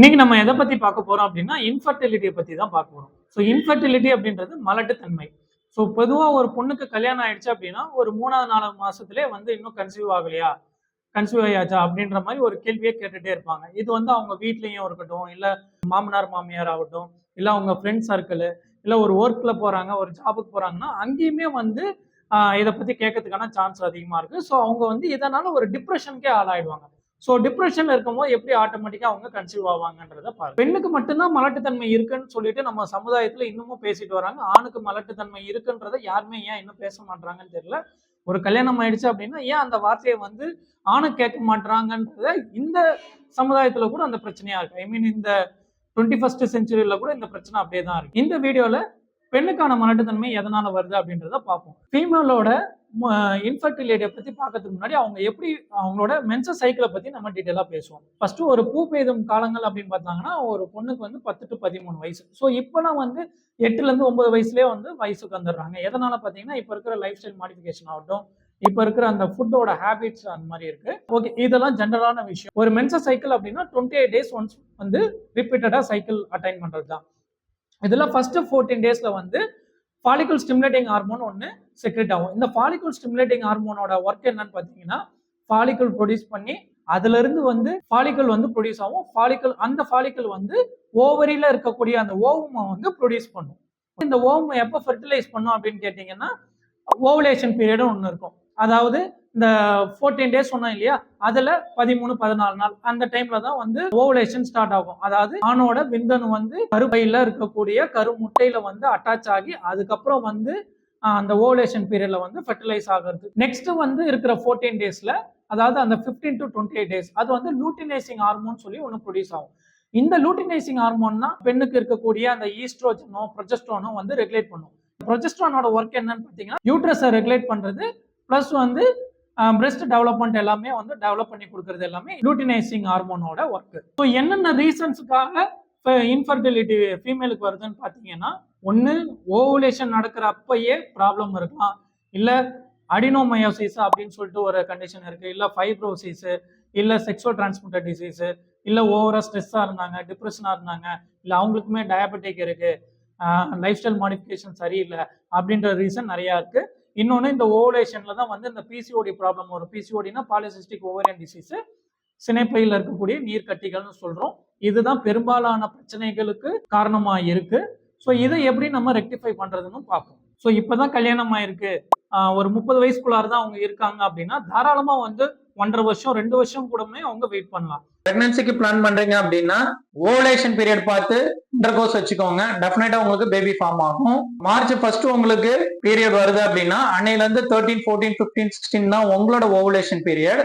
இன்னைக்கு நம்ம எதை பத்தி பார்க்க போறோம் அப்படின்னா இன்ஃபர்டிலிட்டியை பத்தி தான் பார்க்க போறோம். ஸோ இன்ஃபர்டிலிட்டி அப்படின்றது மலட்டுத்தன்மை. ஸோ பொதுவாக ஒரு பொண்ணுக்கு கல்யாணம் ஆயிடுச்சு அப்படின்னா ஒரு மூணாவது நாலாவது மாசத்துலயே வந்து இன்னும் கன்சீவ் ஆகலையா? கன்சீவ் ஆயாச்சா? அப்படின்ற மாதிரி ஒரு கேள்வியே கேட்டுட்டே இருப்பாங்க. இது வந்து அவங்க வீட்லயும் இருக்கட்டும் இல்ல மாமனார் மாமியார் ஆகட்டும் இல்ல அவங்க ஃப்ரெண்ட் சர்க்கிள் இல்ல ஒரு ஒர்க்ல போறாங்க ஒரு ஜாபுக்கு போறாங்கன்னா அங்கேயுமே வந்து இதை பத்தி கேட்கறதுக்கான சான்ஸ் அதிகமா இருக்கு. ஸோ அவங்க வந்து இதனால ஒரு டிப்ரெஷனுக்கே ஆளாயிடுவாங்க. ஸோ டிப்ரெஷனில் இருக்கும்போது எப்படி ஆட்டோமேட்டிக்காக அவங்க கன்சீவ் ஆவாங்கன்றத பாருங்க. பெண்ணுக்கு மட்டும்தான் மலட்டுத்தன்மை இருக்குன்னு சொல்லிட்டு நம்ம சமுதாயத்தில் இன்னமும் பேசிட்டு வராங்க. ஆணுக்கு மலட்டுத்தன்மை இருக்குன்றத யாருமே ஏன் இன்னும் பேச மாட்டாங்கன்னு தெரியல. ஒரு கல்யாணம் ஆயிடுச்சு அப்படின்னா ஏன் அந்த வார்த்தையை வந்து ஆணை கேட்க மாட்டாங்கன்றத இந்த சமுதாயத்தில் கூட அந்த பிரச்சனையா இருக்கு. ஐ மீன் இந்த டுவெண்ட்டி ஃபர்ஸ்ட் செஞ்சுரியில் கூட இந்த பிரச்சனை அப்படியே தான் இருக்கு. இந்த வீடியோல பெண்ணுக்கான மலட்டுத்தன்மை எதனால வருது அப்படின்றத பார்ப்போம். ஃபீமேலோட இன்ஃபர்டிலிட்டியை பற்றி பார்க்கறதுக்கு முன்னாடி அவங்க எப்படி அவங்களோட மென்ச சைக்கிளை பற்றி நம்ம டீட்டெயிலாக பேசுவோம். ஃபர்ஸ்ட் ஒரு பூ பெய்தும் காலங்கள் அப்படின்னு பார்த்தாங்கன்னா ஒரு பொண்ணுக்கு வந்து பத்து டு பதிமூணு வயசு. ஸோ இப்போலாம் வந்து எட்டுலேருந்து ஒன்பது வயசுலேயே வந்து வயசுக்கு வந்துடுறாங்க. எதனால் பார்த்தீங்கன்னா இப்போ இருக்கிற லைஃப் ஸ்டைல் மாடிஃபிகேஷன் ஆகட்டும் இப்போ இருக்கிற அந்த ஃபுட்டோட ஹேபிட்ஸ் அந்த மாதிரி இருக்கு. ஓகே இதெல்லாம் ஜென்ரலான விஷயம். ஒரு மென்ச சைக்கிள் அப்படின்னா டுவெண்ட்டி எயிட் டேஸ் ஒன்ஸ் வந்து ரிப்பீட்டடாக சைக்கிள் அட்டைன் பண்ணுறது தான் இதில் ஃபர்ஸ்ட் ஃபோர்டீன் டேஸில் வந்து ஃபாலிகுல் ஸ்டிமுலேட்டிங் ஹார்மோன் ஒன்று செக்ரெட் ஆகும். இந்த ஃபாலிகுல் ஸ்டிமுலேட்டிங் ஹார்மோனோட ஒர்க் என்னன்னு பார்த்தீங்கன்னா ஃபாலிகுல் ப்ரொடியூஸ் பண்ணி அதுலேருந்து வந்து ஃபாலிக்கல் வந்து ப்ரொடியூஸ் ஆகும். ஃபாலிக்கல் அந்த ஃபாலிக்கல் வந்து ஓவரியில் இருக்கக்கூடிய அந்த ஓவமை வந்து ப்ரொடியூஸ் பண்ணும். இந்த ஓவமை எப்போ ஃபெர்டிலைஸ் பண்ணும் அப்படின்னு கேட்டிங்கன்னா ஓவலேஷன் பீரியடும் ஒன்று இருக்கும். அதாவது இந்த ஃபோர்டீன் டேஸ் சொன்னோம் இல்லையா? அதில் பதிமூணு பதினாலு நாள். அந்த டைமில் தான் வந்து ஓவலேஷன் ஸ்டார்ட் ஆகும். அதாவது ஆணோட விந்தணு வந்து கருப்பையில் இருக்கக்கூடிய கரு முட்டையில் வந்து அட்டாச் ஆகி அதுக்கப்புறம் வந்து அந்த ஓவலேஷன் பீரியடில் வந்து ஃபெர்டிலைஸ் ஆகிறது. நெக்ஸ்ட் வந்து இருக்கிற ஃபோர்டீன் டேஸில் அதாவது அந்த 15 டு டுவெண்ட்டி எயிட் டேஸ் அது வந்து லூட்டினைசிங் ஹார்மோன் சொல்லி ஒன்று ப்ரொடியூஸ் ஆகும். இந்த லூட்டினைசிங் ஹார்மோன்னா பெண்ணுக்கு இருக்கக்கூடிய அந்த ஈஸ்ட்ரோஜனோ ப்ரொஜெஸ்ட்ரோனோ வந்து ரெகுலேட் பண்ணும். ப்ரொஜெஸ்ட்ரானோட ஒர்க் என்னன்னு பார்த்தீங்கன்னா யூட்ரஸை ரெகுலேட் பண்ணுறது ப்ளஸ் வந்து பிரெஸ்ட் டெவலப்மெண்ட் எல்லாமே வந்து டெவலப் பண்ணி கொடுக்கறது எல்லாமே லூட்டினைசிங் ஹார்மோனோட ஒர்க் ஸோ என்னென்ன ரீசன்ஸுக்காக இன்ஃபர்டிலிட்டி ஃபீமேலுக்கு வருதுன்னு பார்த்தீங்கன்னா ஒன்று ஓவுலேஷன் நடக்கிற அப்பயே ப்ராப்ளம் இருக்கலாம். இல்லை அடினோமயோசிஸ் அப்படின்னு சொல்லிட்டு ஒரு கண்டிஷன் இருக்குது இல்லை ஃபைப்ரோசிஸு இல்லை செக்ஷுவல் டிரான்ஸ்மிட்டட் டிசீஸு இல்லை ஓவரா ஸ்ட்ரெஸ்ஸாக இருந்தாங்க டிப்ரெஷனாக இருந்தாங்க இல்லை அவங்களுக்குமே டயபெட்டிக் இருக்குது லைஃப் ஸ்டைல் மாடிஃபிகேஷன் சரியில்லை அப்படின்ற ரீசன் நிறையா இருக்குது இன்னொன்று இந்த ஓவலேஷனில் தான் வந்து இந்த பிசிஓடி ப்ராப்ளம் வரும். பிசிஓடினா பாலிசிஸ்டிக் ஓவரியன் டிசீஸு சினைப்பையில் இருக்கக்கூடிய நீர்க்கட்டிகள்னு சொல்கிறோம் இதுதான் பெரும்பாலான பிரச்சனைகளுக்கு காரணமாக இருக்குது ஸோ இதை எப்படி நம்ம ரெக்டிஃபை பண்ணுறதுன்னு பார்ப்போம். ஸோ இப்போதான் கல்யாணம் ஆயிருக்கு ஒரு முப்பது வயசுக்குள்ளார தான் அவங்க இருக்காங்க அப்படின்னா தாராளமா வந்து ஒன்றரை வருஷம் ரெண்டு வருஷம் கூடமே அவங்க வெயிட் பண்ணலாம். பிரெக்னன்சிக்கு பிளான் பண்றீங்க அப்படின்னா ஓவலேஷன் பீரியட் பார்த்து இன்டர்கோர்ஸ் வச்சுக்கோங்க. டெஃபினட்டா உங்களுக்கு பேபி ஃபார்ம் ஆகும். மார்ச் ஃபர்ஸ்ட் உங்களுக்கு பீரியட் வருது அப்படின்னா அன்னையில இருந்து தேர்ட்டீன் ஃபோர்டீன் ஃபிஃப்டீன் சிக்ஸ்டீன் தான் உங்களோட ஓவலேஷன் பீரியட்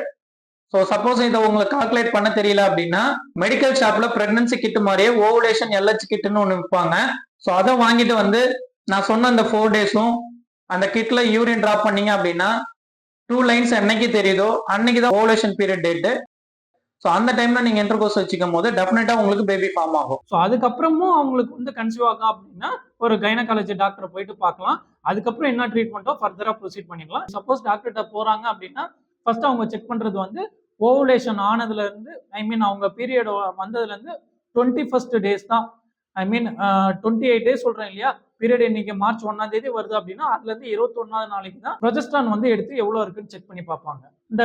ஸோ சப்போஸ் இதை உங்களுக்கு கால்குலேட் பண்ண தெரியல அப்படின்னா மெடிக்கல் ஷாப்ல பிரெக்னன்சி கிட் மாதிரியே ஓவலேஷன் எல்ஹெச் கிட்டுன்னு ஒன்று விற்பாங்க ஸோ அதை வாங்கிட்டு வந்து நான் சொன்ன அந்த ஃபோர் டேஸும் அந்த கிட்ல யூரின் ட்ராப் பண்ணீங்க அப்படின்னா டூ லைன்ஸ் என்னைக்கு தெரியுதோ அன்னைக்கு தான் ஓவலேஷன் பீரியட் டேட்டு ஸோ அந்த டைம்ல நீங்க இன்டர்கோர்ஸ் வச்சுக்கும் போது டெஃபினட்டா உங்களுக்கு பேபி ஃபார்ம் ஆகும். ஸோ அதுக்கப்புறமும் அவங்களுக்கு வந்து கன்சீவ் ஆகும் அப்படின்னா ஒரு கைனகாலஜி டாக்டரை போயிட்டு பார்க்கலாம். அதுக்கப்புறம் என்ன ட்ரீட்மெண்ட்டோ ஃபர்தராக ப்ரொசீட் பண்ணிக்கலாம் சப்போஸ் டாக்டர்கிட்ட போறாங்க அப்படின்னா ஃபர்ஸ்ட் அவங்க செக் பண்றது வந்து ஓவலேஷன் ஆனதுல இருந்து ஐ மீன் அவங்க பீரியட் வந்ததுல இருந்து டுவெண்ட்டி ஃபர்ஸ்ட் டேஸ் தான் I mean twenty eight days சொல்றேன் இல்லையா? பீரியட் இன்னைக்கு மார்ச் ஒன்னாம் தேதி வருது அப்படின்னா அதுல இருந்து இருபத்தி ஒன்னாவது நாளைக்கு தான் ப்ரொஜெஸ்ட்ரான் வந்து எடுத்து எவ்வளவு இருக்குன்னு செக் பண்ணி பார்ப்பாங்க. இந்த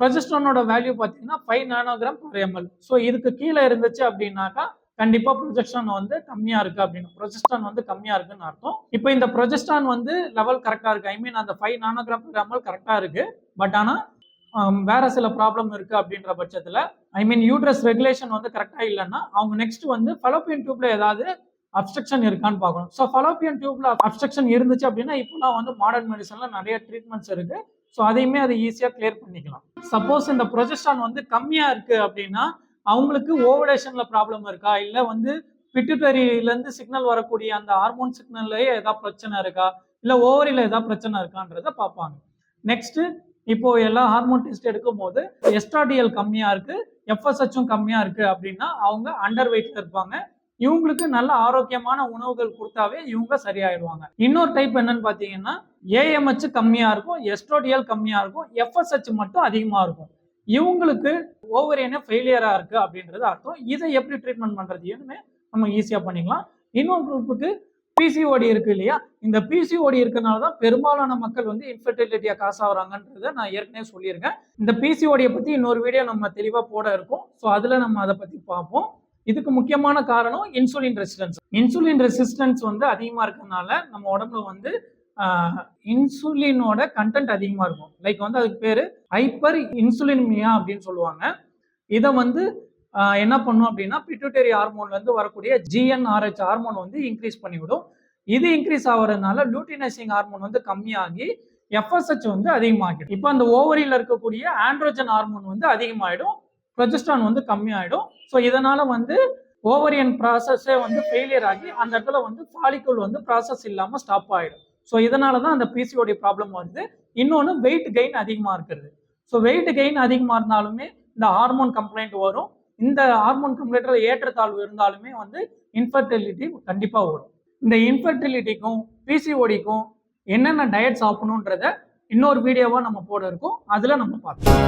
ப்ரொஜெஸ்ட்ரானோட வேல்யூ பார்த்தீங்கன்னா five nanogram per ML so இதுக்கு கீழே இருந்துச்சு அப்படின்னாக்கா கண்டிப்பா ப்ரொஜெஸ்ட்ரான் வந்து கம்மியா இருக்கு அப்படின்னு. ப்ரொஜெஸ்ட்ரான் வந்து கம்மியா இருக்குன்னு அர்த்தம். இப்போ இந்த ப்ரொஜெஸ்ட்ரான் வந்து லெவல் கரெக்டா இருக்கு. ஐ மீன் அந்த ஃபைவ் நானோகிராம் per எம்எல் கரெக்டா இருக்கு. பட் ஆனா வேற சில ப்ராப்ளம் இருக்கு அப்படின்ற பட்சத்துல ஐ மீன் யூட்ரஸ் ரெகுலேஷன் வந்து கரெக்டா இல்லைன்னா அவங்க நெக்ஸ்ட் வந்து ஃபலோப்பியன் டியூப்ல ஏதாவது அப்ஸ்ட்ரக்ஷன் இருக்கான்னு பார்க்கணும். ஸோ ஃபலோப்பியன் டியூப்ல அப்ஸ்ட்ரக்ஷன் இருந்துச்சு அப்படின்னா இப்போலாம் வந்து மாடர்ன் மெடிசன்ல நிறைய ட்ரீட்மெண்ட்ஸ் இருக்கு. ஸோ அதையுமே அதை ஈஸியாக கிளியர் பண்ணிக்கலாம். சப்போஸ் இந்த ப்ரொஜெஸ்டான் வந்து கம்மியா இருக்கு அப்படின்னா அவங்களுக்கு ஓவலேஷன்ல ப்ராப்ளம் இருக்கா? இல்லை வந்து பிட்டுட்டரியிலேருந்து சிக்னல் வரக்கூடிய அந்த ஹார்மோன் சிக்னல்லையே ஏதாவது பிரச்சனை இருக்கா? இல்லை ஓவரியில் ஏதாவது பிரச்சனை இருக்கான்றத பார்ப்பாங்க. நெக்ஸ்ட் இப்போ எல்லா ஹார்மோன் டெஸ்ட் எடுக்கும் போது எஸ்ட்ராடிஎல் கம்மியா இருக்கு எஃப்எஸ்ஹெச்சும் கம்மியா இருக்கு அப்படின்னா அவங்க அண்டர் வெயிட்ல இருப்பாங்க. இவங்களுக்கு நல்ல ஆரோக்கியமான உணவுகள் கொடுத்தாவே இவங்க சரியாயிடுவாங்க. இன்னொரு டைப் என்னன்னு பாத்தீங்கன்னா ஏஎம்ஹெச் கம்மியா இருக்கும் எஸ்ட்ரோடிஎல் கம்மியா இருக்கும் எஃப்எஸ்ஹெச் மட்டும் அதிகமா இருக்கும். இவங்களுக்கு ஓவரியனே ஃபெயிலியரா இருக்கு அப்படின்றது அர்த்தம். இதை எப்படி ட்ரீட்மெண்ட் பண்றதுன்னு நம்ம ஈஸியா பண்ணிக்கலாம். இன்னொரு குரூப்புக்கு பிசிஓடி இருக்கு இல்லையா? இந்த பிசிஓடி இருக்கனால தான் பெரும்பாலான மக்கள் வந்து இன்ஃபர்டிலிட்டியா காசு ஆகுறாங்கன்றத நான் ஏற்கனவே சொல்லியிருக்கேன். இந்த பிசிஓடியை பத்தி இன்னொரு வீடியோ நம்ம தெளிவா போட இருக்கோம். ஸோ அதுல நம்ம அதை பத்தி பார்ப்போம். இதுக்கு முக்கியமான காரணம் இன்சுலின் ரெசிஸ்டன்ஸ் இன்சுலின் ரெசிஸ்டன்ஸ் வந்து அதிகமா இருக்கனால நம்ம உடம்புல வந்து இன்சுலினோட கண்டென்ட் அதிகமா இருக்கும். லைக் வந்து அதுக்கு பேரு ஹைப்பர் இன்சுலின்மியா அப்படின்னு சொல்லுவாங்க. இதை வந்து என்ன பண்ணும் அப்படின்னா பிட்யூட்டரி ஹார்மோன்ல இருந்து வரக்கூடிய ஜிஎன்ஆர்ஹெச் ஹார்மோன் வந்து இன்க்ரீஸ் பண்ணிவிடும். இது இன்க்ரீஸ் ஆகுறதுனால லூட்டினைசிங் ஹார்மோன் வந்து கம்மியாகி எஃப்எஸ்ஹெச் வந்து அதிகமாகிடும். இப்போ அந்த ஓவரியில் இருக்கக்கூடிய ஆண்ட்ரோஜன் ஹார்மோன் வந்து அதிகமாயிடும். ப்ரொஜெஸ்ட்ரான் வந்து கம்மியாயிடும். ஸோ இதனால வந்து ஓவரியன் ப்ராசஸே வந்து ஃபெயிலியர் ஆகி அந்த இடத்துல வந்து ஃபாலிகுல் வந்து ப்ராசஸ் இல்லாமல் ஸ்டாப் ஆகிடும் ஸோ இதனால தான் அந்த பிசிஓடி ப்ராப்ளம் வருது. இன்னொன்று வெயிட் கெயின் அதிகமாக இருக்கிறது. ஸோ வெயிட் கெயின் அதிகமாக இருந்தாலுமே இந்த ஹார்மோன் கம்ப்ளைண்ட் வரும். இந்த ஹார்மோன் கம்ப்ளீட்டில் ஏற்றத்தாழ்வு இருந்தாலுமே வந்து இன்ஃபர்டிலிட்டி கண்டிப்பாக வரும். இந்த இன்ஃபர்டிலிட்டிக்கும் பிசிஓடிக்கும் என்னென்ன டயட் சாப்பிடணுன்றத இன்னொரு வீடியோவாக நம்ம போட இருக்கோம். அதில் நம்ம பார்க்கலாம்.